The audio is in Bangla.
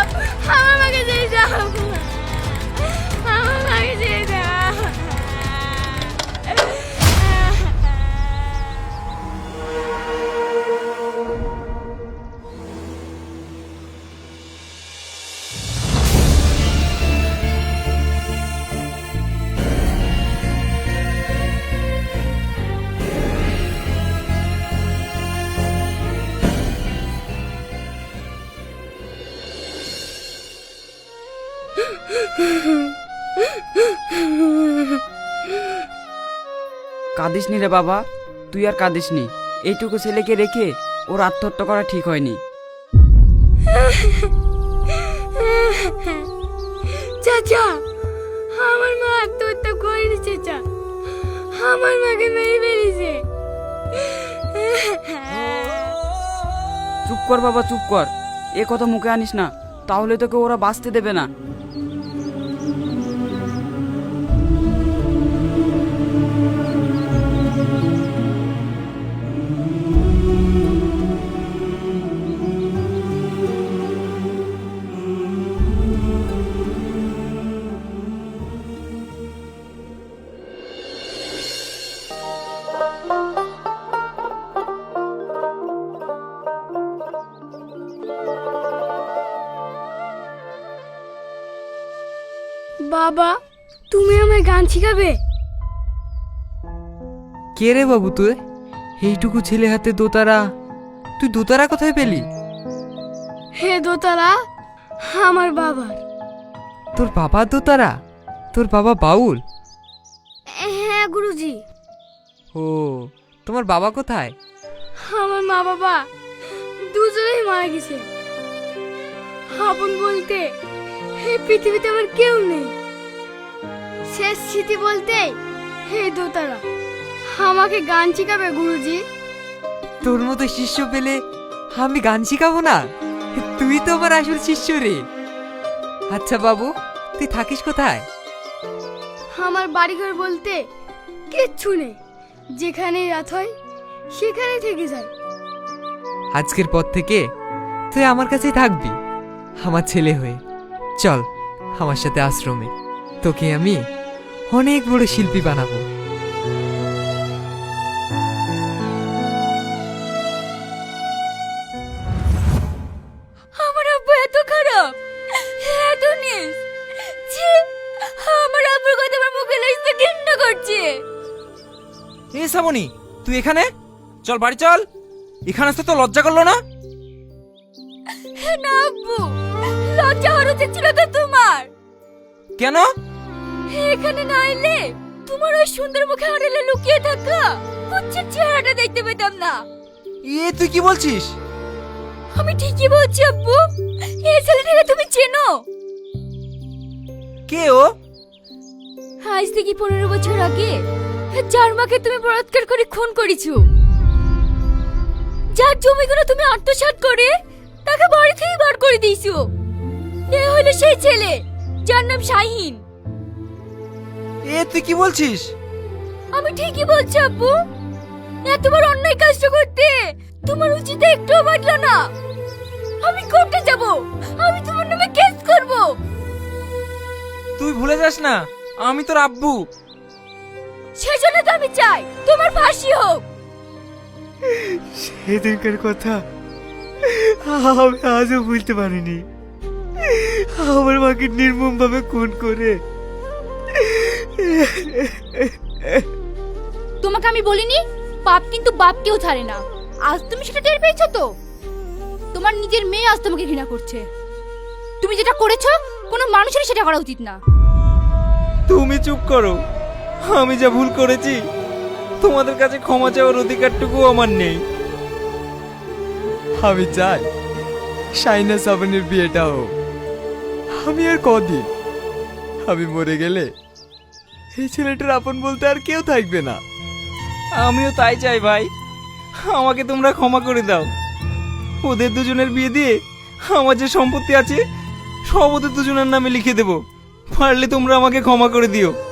দাও আমার মাকে কাঁদিস নি রে বাবা তুই আর কাঁদিস নি। এইটুকু ছেলেকে রেখে ওর আত্মহত্যা করা ঠিক হয়নি। চাচা আমার মা আত্মহত্যা করেনি চাচা। আমার মাকে মেরে ফেলেছে। চুপ কর বাবা চুপ কর। এ কথা মুখে আনিস না তাহলে তোকে ওরা বাঁচতে দেবে না। বাবা তুমি আমায় গান শিখাবে? কে রে বাবু তুই? এইটুকু ছেলে হাতে দোতারা। তুই দোতারা কোথায় পেলি? হে দোতারা আমার বাবার। তোর বাবা দোতারা? তোর বাবা বাউল? হ্যাঁ গুরুজি। ও তোমার বাবা কোথায়? আমার মা বাবা দুজনেই মারা গেছে। আপন বলতে এই পৃথিবীতে আমার কেউ নেই। শেষ স্মৃতি বলতে হে দোতারা আমাকে গান শিখাবে গুরুজি? তোর মতো শিষ্য পেলে আমি গান শিখাবো না? তুই তো আমার আসল শিষ্য রে। আচ্ছা বাবু তুই থাকিস কোথায়? আমার বাড়িঘর বলতে কিচ্ছু নেই। যেখানেই রাত হয় সেখানে থেকে যায়। আজকের পর থেকে তুই আমার কাছেই থাকবি আমার ছেলে হয়ে। চল আমার সাথে আশ্রমে। তোকে আমি অনেক বড় শিল্পী বানাবো। আমার আব্বু এত খারাপ। এত নিস ছি আমার আব্বুর কথা আমার মুখে লাগতে ঘৃণা করছে। এ শ্রাবণী তুই এখানে? চল বাড়ি চল। এখানে আসতে তো লজ্জা করল না? না আব্বু লজ্জা হওয়ার উচিত ছিল তো তোমার। কেন? এখানে না এলে তোমার ওই সুন্দর মুখে আড়ালে লুকিয়ে থাকা কুচ্ছের চেহারাটা দেখতে পেতাম না। এ তুই কি বলছিস? আমি ঠিকই বলছি আব্বু। এই ছেলেটাকে তুমি চেনো? কে ও? আজ থেকে পনেরো বছর আগে যার মাকে তুমি বলাৎকার করে খুন করেছ। যার জমিগুলো তুমি আত্মসাৎ করে তাকে বাড়ি থেকে বার করে দিয়েছ। এ হলো সেই ছেলে যার নাম শাহিন। এ তুই কি বলছিস? আমি ঠিকই বলছি আব্বু। এতবার অন্যায় কাজটা করতে তোমার উচিত একটুও বাড়লো না। আমি কোর্টে যাব আমি তোমার নামে কেস করব। তুই ভুলে যাস না আমি তোর আব্বু। সেজন্য তো আমি চাই তোমার ফাঁসি হোক। সেদিনকার কথা আমি আজও ভুলতে পারিনি। আমার মাকে নির্মম ভাবে খুন করে তোমাকে আমি বলিনি? পাপ কিন্তু বাপকেও ছাড়ে না। আজ তুমি সেটা টের পেয়েছ তো? তোমার নিজের মেয়ে আজ তোমাকে ঘৃণা করছে। তুমি যেটা করেছ, কোনো মানুষেরই সেটা করা উচিত না। তুমি চুপ করো। আমি যা ভুল করেছি, তোমাদের কাছে ক্ষমা চাওয়ার অধিকারটুকু আমার নেই। আমি চাই সাইনা সাবানের বিয়েটা হোক। আমি আর কদিন, আমি মরে গেলে এই ছেলেটার আপন বলতে আর কেউ থাকবে না। আমিও তাই চাই ভাই। আমাকে তোমরা ক্ষমা করে দাও। ওদের দুজনের বিয়ে দিয়ে আমার যে সম্পত্তি আছে, সব ওদের দুজনের নামে লিখে দেবো। পারলে তোমরা আমাকে ক্ষমা করে দিও।